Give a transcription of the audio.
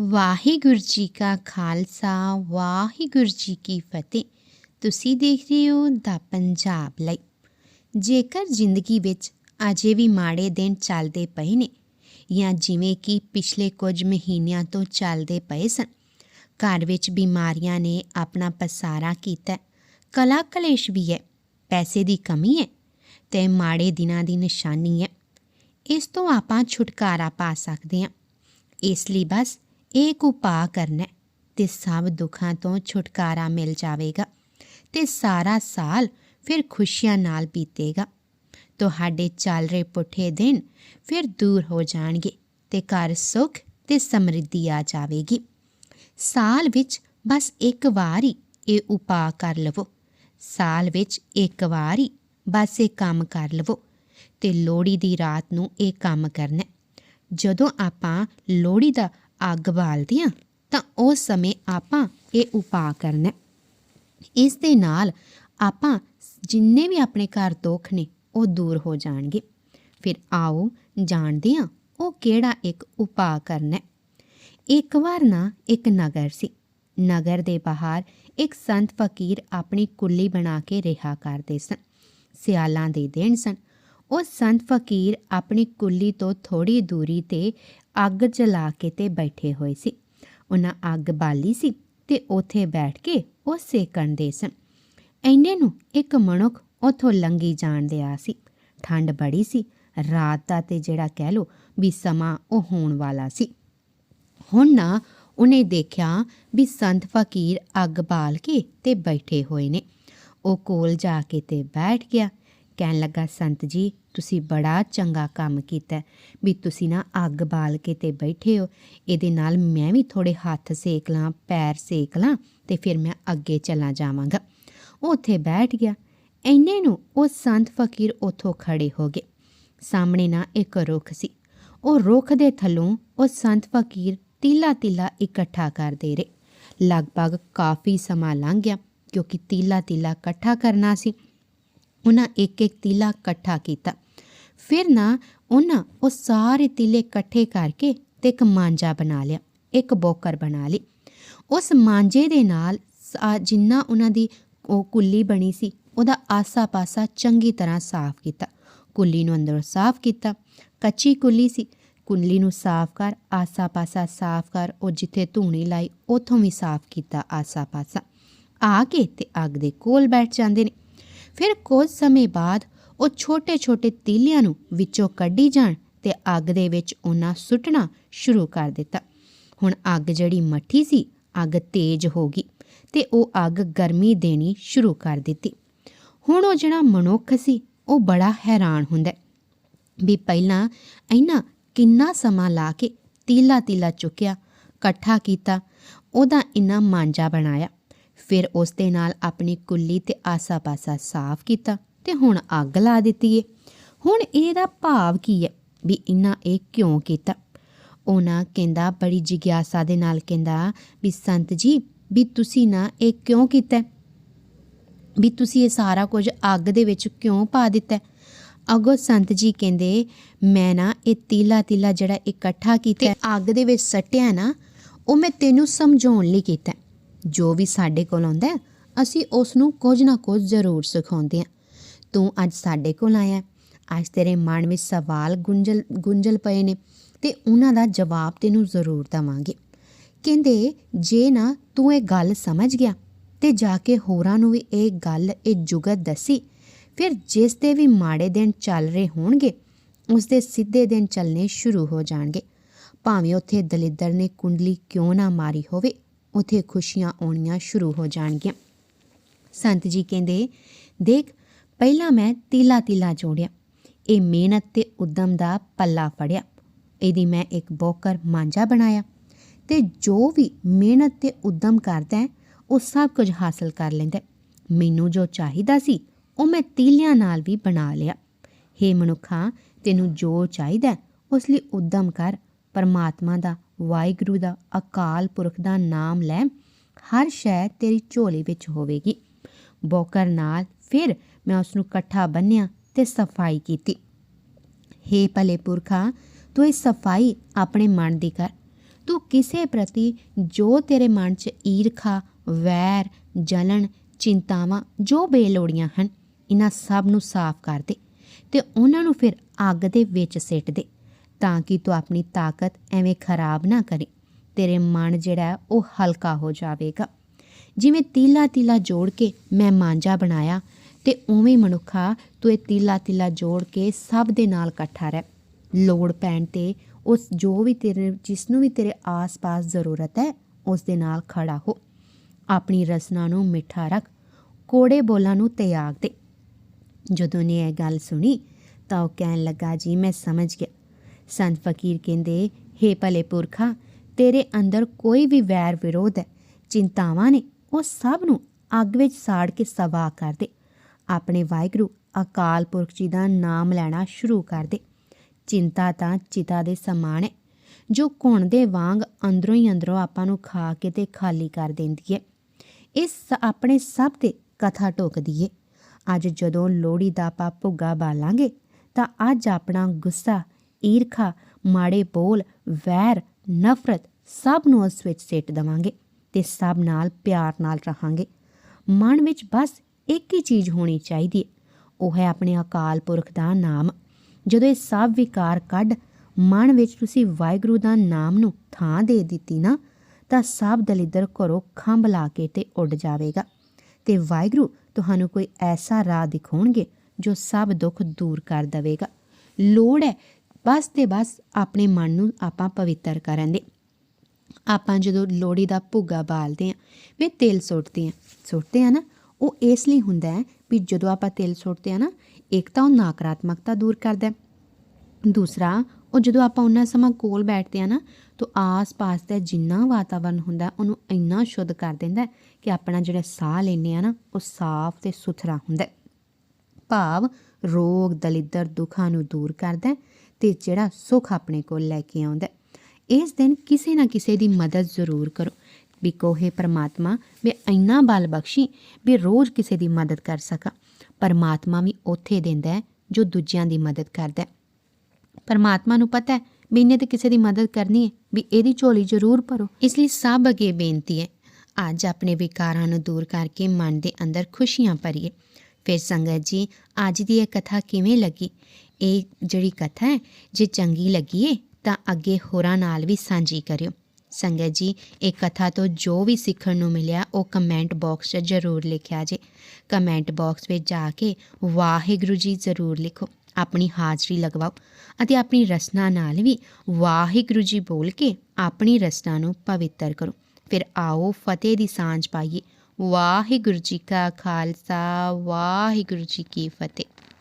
ਵਾਹਿਗੁਰੂ ਜੀ ਕਾ ਖਾਲਸਾ, ਵਾਹਿਗੁਰੂ ਜੀ ਕੀ ਫਤਿਹ। ਤੁਸੀਂ ਦੇਖ ਰਹੇ ਹੋ ਦਾ ਪੰਜਾਬ ਲਈ। ਜੇਕਰ ਜ਼ਿੰਦਗੀ ਵਿੱਚ ਅਜੇ ਵੀ ਮਾੜੇ ਦਿਨ ਚੱਲਦੇ ਪਏ ਨੇ, ਜਾਂ ਜਿਵੇਂ ਕਿ ਪਿਛਲੇ ਕੁਝ ਮਹੀਨਿਆਂ ਤੋਂ ਚੱਲਦੇ ਪਏ ਸਨ, ਘਰ ਵਿੱਚ ਬਿਮਾਰੀਆਂ ਨੇ ਆਪਣਾ ਪਸਾਰਾ ਕੀਤਾ, ਕਲਾ ਕਲੇਸ਼ ਵੀ ਹੈ, ਪੈਸੇ ਦੀ ਕਮੀ ਹੈ ਤੇ ਮਾੜੇ ਦਿਨਾਂ ਦੀ ਨਿਸ਼ਾਨੀ ਹੈ। ਇਸ ਤੋਂ ਆਪਾਂ ਛੁਟਕਾਰਾ ਪਾ ਸਕਦੇ ਹਾਂ। ਇਸ ਲਈ ਬਸ ਇੱਕ ਉਪਾਅ ਕਰਨਾ ਹੈ ਤੇ ਸਭ ਦੁੱਖਾਂ ਤੋਂ ਛੁਟਕਾਰਾ ਮਿਲ ਜਾਵੇਗਾ ਤੇ ਸਾਰਾ ਸਾਲ ਫਿਰ ਖੁਸ਼ੀਆਂ ਨਾਲ ਬੀਤੇਗਾ। ਤੁਹਾਡੇ ਚੱਲ ਰਹੇ ਪੁੱਠੇ ਦਿਨ ਫਿਰ ਦੂਰ ਹੋ ਜਾਣਗੇ ਤੇ ਘਰ ਸੁੱਖ ਤੇ ਸਮਰਿੱਧੀ ਆ ਜਾਵੇਗੀ। ਸਾਲ ਵਿੱਚ ਬਸ ਇੱਕ ਵਾਰ ਹੀ ਇਹ ਉਪਾਅ ਕਰ ਲਵੋ। ਸਾਲ ਵਿੱਚ ਇੱਕ ਵਾਰ ਹੀ ਬਸ ਇਹ ਕੰਮ ਕਰ ਲਵੋ ਤੇ ਲੋਹੜੀ ਦੀ ਰਾਤ ਨੂੰ ਇਹ ਕੰਮ ਕਰਨਾ। ਜਦੋਂ ਆਪਾਂ ਲੋਹੜੀ ਦਾ ਅੱਗ ਬਾਲਦੇ ਹਾਂ ਤਾਂ ਉਸ ਸਮੇਂ ਆਪਾਂ ਇਹ ਉਪਾਅ ਕਰਨਾ ਇਸ ਦੇ ਨਾਲ ਆਪਾਂ ਜਿੰਨੇ ਵੀ ਆਪਣੇ ਘਰ ਦੁੱਖ ਨੇ, ਉਹ ਦੂਰ ਹੋ ਜਾਣਗੇ। ਫਿਰ ਆਓ ਜਾਣਦੇ ਹਾਂ ਉਹ ਕਿਹੜਾ ਇੱਕ ਉਪਾਅ ਕਰਨਾ ਇੱਕ ਵਾਰ ਨਾ ਇੱਕ ਨਗਰ ਸੀ। ਨਗਰ ਦੇ ਬਾਹਰ ਇੱਕ ਸੰਤ ਫਕੀਰ ਆਪਣੀ ਕੁੱਲੀ ਬਣਾ ਕੇ ਰਿਹਾ ਕਰਦੇ ਸਨ। ਸਿਆਲਾਂ ਦੇ ਦਿਨ ਸਨ। ਉਹ ਸੰਤ ਫਕੀਰ ਆਪਣੀ ਕੁੱਲੀ ਤੋਂ ਥੋੜੀ ਦੂਰੀ ਤੇ ਅੱਗ ਜਲਾ ਕੇ ਤੇ ਬੈਠੇ ਹੋਏ ਸੀ। ਉਹਨਾਂ ਅੱਗ ਬਾਲੀ ਸੀ ਤੇ ਉਥੇ ਬੈਠ ਕੇ ਉਹ ਸੇਕਣ ਦੇ ਸਨ। ਐਨੇ ਨੂੰ ਇੱਕ ਮਨੁੱਖ ਉਥੋਂ ਲੰਗੀ ਜਾਣ ਡਿਆ ਸੀ। ਠੰਡ ਬੜੀ ਸੀ। ਰਾਤ ਦਾ ਤੇ ਜਿਹੜਾ ਕਹਿ ਲੋ ਵੀ ਸਮਾਂ ਉਹ ਹੋਣ ਵਾਲਾ ਸੀ। ਹੁਣ ਨਾ ਉਹਨੇ ਦੇਖਿਆ ਵੀ ਸੰਤ ਫਕੀਰ ਅੱਗ ਬਾਲ ਕੇ ਤੇ ਬੈਠੇ ਹੋਏ ਨੇ। ਉਹ ਕੋਲ ਜਾ ਕੇ ਤੇ ਬੈਠ ਗਿਆ। ਕਹਿਣ ਲੱਗਾ, ਸੰਤ ਜੀ ਤੁਸੀਂ ਬੜਾ ਚੰਗਾ ਕੰਮ ਕੀਤਾ ਵੀ ਤੁਸੀਂ ਨਾ ਅੱਗ ਬਾਲ ਕੇ ਤੇ ਬੈਠੇ ਹੋ। ਇਹਦੇ ਨਾਲ ਮੈਂ ਵੀ ਥੋੜੇ ਹੱਥ ਸੇਕ ਲਾਂ, ਪੈਰ ਸੇਕ ਲਾਂ ਤੇ ਫਿਰ ਮੈਂ ਅੱਗੇ ਚਲਾ ਜਾਵਾਂਗਾ। ਉਹ ਉੱਥੇ ਬੈਠ ਗਿਆ। ਐਨੇ ਨੂੰ ਉਹ ਸੰਤ ਫਕੀਰ ਉੱਥੋਂ ਖੜੇ ਹੋ ਗਏ। ਸਾਹਮਣੇ ਨਾ ਇੱਕ ਰੁੱਖ ਸੀ। ਉਹ ਰੁੱਖ ਦੇ ਥੱਲੋਂ ਉਹ ਸੰਤ ਫਕੀਰ ਤੀਲਾ ਤੀਲਾ ਇਕੱਠਾ ਕਰਦੇ ਰਹੇ। ਲਗਭਗ ਕਾਫੀ ਸਮਾਂ ਲੰਘ ਗਿਆ ਕਿਉਂਕਿ ਤੀਲਾ ਤੀਲਾ ਇਕੱਠਾ ਕਰਨਾ ਸੀ। ਉਹਨਾਂ ਇੱਕ ਇੱਕ ਤੀਲਾ ਇਕੱਠਾ ਕੀਤਾ। ਫਿਰ ਨਾ ਉਹਨਾਂ ਉਹ ਸਾਰੇ ਤੀਲੇ ਇਕੱਠੇ ਕਰਕੇ ਤੇ ਇੱਕ ਮਾਂਜਾ ਬਣਾ ਲਿਆ, ਇੱਕ ਬੋਕਰ ਬਣਾ ਲਈ। ਉਸ ਮਾਂਜੇ ਦੇ ਨਾਲ ਸਾ- ਜਿੰਨਾ ਉਹਨਾਂ ਦੀ ਉਹ ਕੁੱਲੀ ਬਣੀ ਸੀ, ਉਹਦਾ ਆਸਾ-ਪਾਸਾ ਚੰਗੀ ਤਰ੍ਹਾਂ ਸਾਫ਼ ਕੀਤਾ। ਕੁੱਲੀ ਨੂੰ ਅੰਦਰੋਂ ਸਾਫ਼ ਕੀਤਾ। ਕੱਚੀ ਕੁੱਲੀ ਸੀ। ਕੁੱਲੀ ਨੂੰ ਸਾਫ਼ ਕਰ, ਆਸਾ-ਪਾਸਾ ਸਾਫ਼ ਕਰ, ਉਹ ਜਿੱਥੇ ਧੂਣੀ ਲਾਈ, ਉਥੋਂ ਵੀ ਸਾਫ਼ ਕੀਤਾ ਆਸਾ-ਪਾਸਾ। ਆ ਕੇ ਤੇ ਅੱਗ ਦੇ ਕੋਲ ਬੈਠ ਜਾਂਦੇ ਨੇ। ਫਿਰ ਕੁਝ ਸਮੇਂ ਬਾਅਦ ਉਹ ਛੋਟੇ-ਛੋਟੇ ਤੀਲਿਆਂ ਨੂੰ ਵਿੱਚੋਂ ਕੱਢੀ ਜਾਣ ਤੇ ਅੱਗ ਦੇ ਵਿੱਚ ਉਹਨਾਂ ਸੁੱਟਣਾ ਸ਼ੁਰੂ ਕਰ ਦਿੱਤਾ। ਹੁਣ ਅੱਗ ਜਿਹੜੀ ਮੱਠੀ ਸੀ, ਅੱਗ ਤੇਜ਼ ਹੋ ਗਈ ਤੇ ਉਹ ਅੱਗ ਗਰਮੀ ਦੇਣੀ ਸ਼ੁਰੂ ਕਰ ਦਿੱਤੀ। ਹੁਣ ਉਹ ਜਿਹੜਾ ਮਨੁੱਖ ਸੀ, ਉਹ ਬੜਾ ਹੈਰਾਨ ਹੁੰਦਾ ਵੀ ਪਹਿਲਾਂ ਇੰਨਾ ਕਿੰਨਾ ਸਮਾਂ ਲਾ ਕੇ ਤੀਲਾ ਤੀਲਾ ਚੁੱਕਿਆ, ਇਕੱਠਾ ਕੀਤਾ, ਉਹਦਾ ਇੰਨਾ ਮਾਂਜਾ ਬਣਾਇਆ। ਫਿਰ ਉਸ ਦੇ ਨਾਲ ਆਪਣੀ ਕੁੱਲੀ ਤੇ ਆਸਾ-ਪਾਸਾ ਸਾਫ਼ ਕੀਤਾ। ਤੇ ਹੁਣ ਅੱਗ ਲਾ ਦਿੱਤੀ ਏ ਹੁਣ ਇਹਦਾ ਭਾਵ ਕੀ ਹੈ ਵੀ ਇੰਨਾ ਇਹ ਕਿਉਂ ਕੀਤਾ ਉਹਨਾਂ ਕਹਿੰਦਾ ਬੜੀ ਜਿਗਿਆਸਾ ਦੇ ਨਾਲ ਕਹਿੰਦਾ ਵੀ ਸੰਤ ਜੀ ਵੀ ਤੁਸੀਂ ਨਾ ਇਹ ਕਿਉਂ ਕੀਤਾ? ਵੀ ਤੁਸੀਂ ਇਹ ਸਾਰਾ ਕੁਝ ਅੱਗ ਦੇ ਵਿੱਚ ਕਿਉਂ ਪਾ ਦਿੱਤਾ? ਅਗੋ ਸੰਤ ਜੀ ਕਹਿੰਦੇ ਮੈਂ ਨਾ ਇਹ ਤੀਲਾ ਤੀਲਾ ਜਿਹੜਾ ਇਕੱਠਾ ਕੀਤਾ ਅੱਗ ਦੇ ਵਿੱਚ ਸੱਟਿਆ ਨਾ ਉਹ ਮੈਂ ਤੈਨੂੰ ਸਮਝਾਉਣ ਲਈ ਕੀਤਾ। ਜੋ ਵੀ ਸਾਡੇ ਕੋਲ ਆਉਂਦਾ ਅਸੀਂ ਉਸ ਨੂੰ ਕੁਝ ਨਾ ਕੁਝ ਜ਼ਰੂਰ ਸਿਖਾਉਂਦੇ ਹਾਂ ਤੂੰ ਅੱਜ ਸਾਡੇ ਕੋਲ ਆਇਆ। ਅੱਜ ਤੇਰੇ ਮਨ ਵਿੱਚ ਸਵਾਲ ਗੁੰਝਲ ਗੁੰਝਲ ਪਏ ਨੇ ਤੇ ਉਹਨਾਂ ਦਾ ਜਵਾਬ ਤੈਨੂੰ ਜ਼ਰੂਰ ਦਵਾਂਗੇ। ਕਹਿੰਦੇ, ਜੇ ਨਾ ਤੂੰ ਇਹ ਗੱਲ ਸਮਝ ਗਿਆ ਤੇ ਜਾ ਕੇ ਹੋਰਾਂ ਨੂੰ ਵੀ ਇਹ ਗੱਲ, ਇਹ ਜੁਗਤ ਦੱਸੀ, ਫਿਰ ਜਿਸ ਦੇ ਵੀ ਮਾੜੇ ਦਿਨ ਚੱਲ ਰਹੇ ਹੋਣਗੇ, ਉਸ ਦੇ ਸਿੱਧੇ ਦਿਨ ਚੱਲਣੇ ਸ਼ੁਰੂ ਹੋ ਜਾਣਗੇ। ਭਾਵੇਂ ਉੱਥੇ ਦਲਿੱਦਰ ਨੇ ਕੁੰਡਲੀ ਕਿਉਂ ਨਾ ਮਾਰੀ ਹੋਵੇ, ਉੱਥੇ ਖੁਸ਼ੀਆਂ ਆਉਣੀਆਂ ਸ਼ੁਰੂ ਹੋ ਜਾਣਗੀਆਂ। ਸੰਤ ਜੀ ਕਹਿੰਦੇ, ਦੇਖ ਪਹਿਲਾਂ ਮੈਂ ਤੀਲਾ ਤੀਲਾ ਜੋੜਿਆ। ਇਹ ਮਿਹਨਤ ਤੇ ਉਦਮ ਦਾ ਪੱਲਾ ਫੜਿਆ। ਇਹਦੀ ਮੈਂ ਇੱਕ ਬੋਕਰ ਮਾਂਜਾ ਬਣਾਇਆ ਤੇ ਜੋ ਵੀ ਮਿਹਨਤ ਤੇ ਉਦਮ ਕਰਦਾ ਹੈ, ਉਹ ਸਭ ਕੁਝ ਹਾਸਲ ਕਰ ਲੈਂਦਾ ਮੈਨੂੰ ਜੋ ਚਾਹੀਦਾ ਸੀ, ਉਹ ਮੈਂ ਤੀਲਿਆਂ ਨਾਲ ਵੀ ਬਣਾ ਲਿਆ। ਹੇ ਮਨੁੱਖਾ, ਤੈਨੂੰ ਜੋ ਚਾਹੀਦਾ ਉਸ ਲਈ ਉਦਮ ਕਰ। ਪਰਮਾਤਮਾ ਦਾ, ਵਾਹਿਗੁਰੂ ਦਾ ਅਕਾਲ ਪੁਰਖ ਦਾ ਨਾਮ ਲੈ। ਹਰ ਸ਼ੈ ਤੇਰੀ ਝੋਲੀ ਵਿੱਚ ਹੋਵੇਗੀ। ਬੋਕਰ ਨਾਲ ਫਿਰ ਮੈਂ ਉਸ ਨੂੰ ਇਕੱਠਾ ਬੰਨਿਆ ਤੇ ਸਫ਼ਾਈ ਕੀਤੀ। ਹੇ ਭਲੇ ਪੁਰਖਾ, ਤੂੰ ਇਹ ਸਫ਼ਾਈ ਆਪਣੇ ਮਨ ਦੀ ਕਰ। ਤੂੰ ਕਿਸੇ ਪ੍ਰਤੀ ਜੋ ਤੇਰੇ ਮਨ 'ਚ ਈਰਖਾ, ਵੈਰ, ਜਲਣ, ਚਿੰਤਾਵਾਂ, ਜੋ ਬੇਲੋੜੀਆਂ ਹਨ ਇਹਨਾਂ ਸਭ ਨੂੰ ਸਾਫ਼ ਕਰ ਦੇ ਤੇ ਉਹਨਾਂ ਨੂੰ ਫਿਰ ਅੱਗ ਦੇ ਵਿੱਚ ਸਿੱਟ ਦੇ ਤਾਂ ਕਿ ਤੂੰ ਆਪਣੀ ਤਾਕਤ ਐਵੇਂ ਖਰਾਬ ਨਾ ਕਰੇ। ਤੇਰੇ ਮਨ ਜਿਹੜਾ ਉਹ ਹਲਕਾ ਹੋ ਜਾਵੇਗਾ। ਜਿਵੇਂ ਤੀਲਾ ਤੀਲਾ ਜੋੜ ਕੇ ਮੈਂ ਮਾਂਜਾ ਬਣਾਇਆ ਤੇ ਉਵੇਂ ਹੀ ਮਨੁੱਖਾ ਤੂੰ ਇਹ ਤੀਲਾ ਤੀਲਾ ਜੋੜ ਕੇ ਸਭ ਦੇ ਨਾਲ ਇਕੱਠਾ ਰਹਿ। ਲੋੜ ਪੈਣ ਤੇ ਉਸ ਜੋ ਵੀ ਤੇਰੇ ਜਿਸ ਨੂੰ ਵੀ ਤੇਰੇ ਆਸ-ਪਾਸ ਜ਼ਰੂਰਤ ਹੈ, ਉਸ ਦੇ ਨਾਲ ਖੜਾ ਹੋ। ਆਪਣੀ ਰਸਨਾ ਨੂੰ ਮਿੱਠਾ ਰੱਖ, ਕੋੜੇ ਬੋਲਾਂ ਨੂੰ ਤਿਆਗ ਦੇ। ਜਦੋਂ ਨੇ ਇਹ ਗੱਲ ਸੁਣੀ, ਤਾਂ ਉਹ ਕਹਿਣ ਲੱਗਾ, ਜੀ, ਮੈਂ ਸਮਝ ਗਿਆ। ਸੰਤ ਫਕੀਰ ਕਹਿੰਦੇ, ਹੇ ਭਲੇ ਪੁਰਖਾ, ਤੇਰੇ ਅੰਦਰ ਕੋਈ ਵੀ ਵੈਰ ਵਿਰੋਧ ਹੈ, ਚਿੰਤਾਵਾਂ ਨੇ ਉਹ ਸਭ ਨੂੰ ਅੱਗ ਵਿੱਚ ਸਾੜ ਕੇ ਸਵਾ ਕਰ ਦੇ। ਆਪਣੇ ਵਾਹਿਗੁਰੂ ਅਕਾਲ ਪੁਰਖ ਜੀ ਦਾ ਨਾਮ ਲੈਣਾ ਸ਼ੁਰੂ ਕਰ ਦੇ। ਚਿੰਤਾ ਤਾਂ ਚਿਤਾ ਦੇ ਸਮਾਨ ਹੈ। ਜੋ ਘੁਣ ਦੇ ਵਾਂਗ ਅੰਦਰੋਂ ਹੀ ਅੰਦਰੋਂ ਆਪਾਂ ਨੂੰ ਖਾ ਕੇ ਤੇ ਖਾਲੀ ਕਰ ਦਿੰਦੀ ਹੈ। ਇਸ ਆਪਣੇ ਸਭ ਤੇ ਕਥਾ ਟੋਕਦੀ ਹੈ ਅੱਜ ਜਦੋਂ ਲੋਹੜੀ ਦਾ ਆਪਾਂ ਭੁੱਗਾ ਬਾਲਾਂਗੇ, ਤਾਂ ਅੱਜ ਆਪਣਾ ਗੁੱਸਾ, ਈਰਖਾ, ਮਾੜੇ ਬੋਲ, ਵੈਰ, ਨਫ਼ਰਤ ਸਭ ਨੂੰ ਉਸ ਵਿੱਚ ਸਿੱਟ ਦਵਾਂਗੇ। ਤੇ ਸਭ ਨਾਲ ਪਿਆਰ ਨਾਲ ਰਹਾਂਗੇ। ਮਨ ਵਿੱਚ ਬਸ ਇੱਕ ਹੀ ਚੀਜ਼ ਹੋਣੀ ਚਾਹੀਦੀ ਹੈ, ਉਹ ਹੈ ਆਪਣੇ ਅਕਾਲ ਪੁਰਖ ਦਾ ਨਾਮ। ਜਦੋਂ ਇਹ ਸਭ ਵਿਕਾਰ ਕੱਢ ਮਨ ਵਿੱਚ ਤੁਸੀਂ ਵਾਹਿਗੁਰੂ ਦਾ ਨਾਮ ਨੂੰ ਥਾਂ ਦੇ ਦਿੱਤੀ ਨਾ, ਤਾਂ ਸਭ ਦਲਿੱਦਰ ਘਰੋਂ ਖੰਭ ਲਾ ਕੇ ਤੇ ਉੱਡ ਜਾਵੇਗਾ। ਤੇ ਵਾਹਿਗੁਰੂ ਤੁਹਾਨੂੰ ਕੋਈ ਐਸਾ ਰਾਹ ਦਿਖਾਉਣਗੇ ਜੋ ਸਭ ਦੁੱਖ ਦੂਰ ਕਰ ਦੇਵੇਗਾ। ਲੋੜ ਹੈ ਬਸ ਤੇ ਬਸ ਆਪਣੇ ਮਨ ਨੂੰ ਆਪਾਂ ਪਵਿੱਤਰ ਕਰਨ ਦੇ। ਆਪਾਂ ਜਦੋਂ ਲੋੜੀ ਦਾ ਭੁੱਗਾ ਬਾਲਦੇ ਆ ਵੀ ਤੇਲ ਸੁੱਟਦੇ ਆ ਸੁੱਟਦੇ ਆ ਨਾ, ਉਹ ਇਸ ਲਈ ਹੁੰਦਾ ਹੈ ਵੀ ਜਦੋਂ ਆਪਾਂ ਤੇਲ ਸੁੱਟਦੇ ਆ ਨਾ, ਇੱਕ ਤਾਂ ਉਹ ਨਕਾਰਾਤਮਕਤਾ ਦੂਰ ਕਰਦਾ ਦੂਸਰਾ ਉਹ ਜਦੋਂ ਆਪਾਂ ਉਹਨਾਂ ਸਮਾਂ ਕੋਲ ਬੈਠਦੇ ਆ ਨਾ, ਤਾਂ ਆਸ-ਪਾਸ ਦਾ ਜਿੰਨਾ ਵਾਤਾਵਰਨ ਹੁੰਦਾ, ਉਹਨੂੰ ਇੰਨਾ ਸ਼ੁੱਧ ਕਰ ਦਿੰਦਾ ਕਿ ਆਪਣਾ ਜਿਹੜਾ ਸਾਹ ਲੈਂਦੇ ਆ ਨਾ, ਉਹ ਸਾਫ਼ ਤੇ ਸੁਥਰਾ ਹੁੰਦਾ ਭਾਵ ਰੋਗ, ਦਲਿੱਦਰ, ਦੁੱਖਾਂ ਨੂੰ ਦੂਰ ਕਰਦਾ ਹੈ ਤੇ ਜਿਹੜਾ ਸੁੱਖ ਆਪਣੇ ਕੋਲ ਲੈ ਕੇ ਆਉਂਦਾ ਇਸ ਦਿਨ ਕਿਸੇ ਨਾ ਕਿਸੇ ਦੀ ਮਦਦ ਜ਼ਰੂਰ ਕਰੋ। ਵੀ ਕੋਹੇ ਪਰਮਾਤਮਾ, ਵੀ ਇੰਨਾ ਬਲ ਬਖਸ਼ੀ ਵੀ ਰੋਜ਼ ਕਿਸੇ ਦੀ ਮਦਦ ਕਰ ਸਕਾਂ। ਪਰਮਾਤਮਾ ਵੀ ਉੱਥੇ ਦਿੰਦਾ ਜੋ ਦੂਜਿਆਂ ਦੀ ਮਦਦ ਕਰਦਾ ਪਰਮਾਤਮਾ ਨੂੰ ਪਤਾ ਹੈ ਵੀ ਇਹਨੇ ਤੇ ਕਿਸੇ ਦੀ ਮਦਦ ਕਰਨੀ ਹੈ, ਵੀ ਇਹਦੀ ਝੋਲੀ ਜ਼ਰੂਰ ਭਰੋ। ਇਸ ਲਈ ਸਭ ਅੱਗੇ ਬੇਨਤੀ ਹੈ, ਅੱਜ ਆਪਣੇ ਵਿਕਾਰਾਂ ਨੂੰ ਦੂਰ ਕਰਕੇ ਮਨ ਦੇ ਅੰਦਰ ਖੁਸ਼ੀਆਂ ਭਰੀਏ। ਫਿਰ ਸੰਗਤ ਜੀ, ਅੱਜ ਦੀ ਇਹ ਕਥਾ ਕਿਵੇਂ ਲੱਗੀ? ਇਹ ਜਿਹੜੀ ਕਥਾ ਹੈ, ਜੇ ਚੰਗੀ ਲੱਗੀ ਏ ਤਾਂ ਅੱਗੇ ਹੋਰਾਂ ਨਾਲ ਵੀ ਸਾਂਝੀ ਕਰਿਓ। ਸੰਗਤ ਜੀ, ਇਹ ਕਥਾ ਤੋਂ ਜੋ ਵੀ ਸਿੱਖਣ ਨੂੰ ਮਿਲਿਆ, ਉਹ ਕਮੈਂਟ ਬਾਕਸ 'ਚ ਜ਼ਰੂਰ ਲਿਖਿਆ ਜੇ। ਕਮੈਂਟ ਬਾਕਸ ਵਿੱਚ ਜਾ ਕੇ ਵਾਹਿਗੁਰੂ ਜੀ ਜ਼ਰੂਰ ਲਿਖੋ, ਆਪਣੀ ਹਾਜ਼ਰੀ ਲਗਵਾਓ ਅਤੇ ਆਪਣੀ ਰਸਨਾ ਨਾਲ ਵੀ ਵਾਹਿਗੁਰੂ ਜੀ ਬੋਲ ਕੇ ਆਪਣੀ ਰਸਨਾ ਨੂੰ ਪਵਿੱਤਰ ਕਰੋ। ਫਿਰ ਆਓ ਫਤਿਹ ਦੀ ਸਾਂਝ ਪਾਈਏ। ਵਾਹਿਗੁਰੂ ਜੀ ਕਾ ਖਾਲਸਾ, ਵਾਹਿਗੁਰੂ ਜੀ ਕੀ ਫਤਿਹ।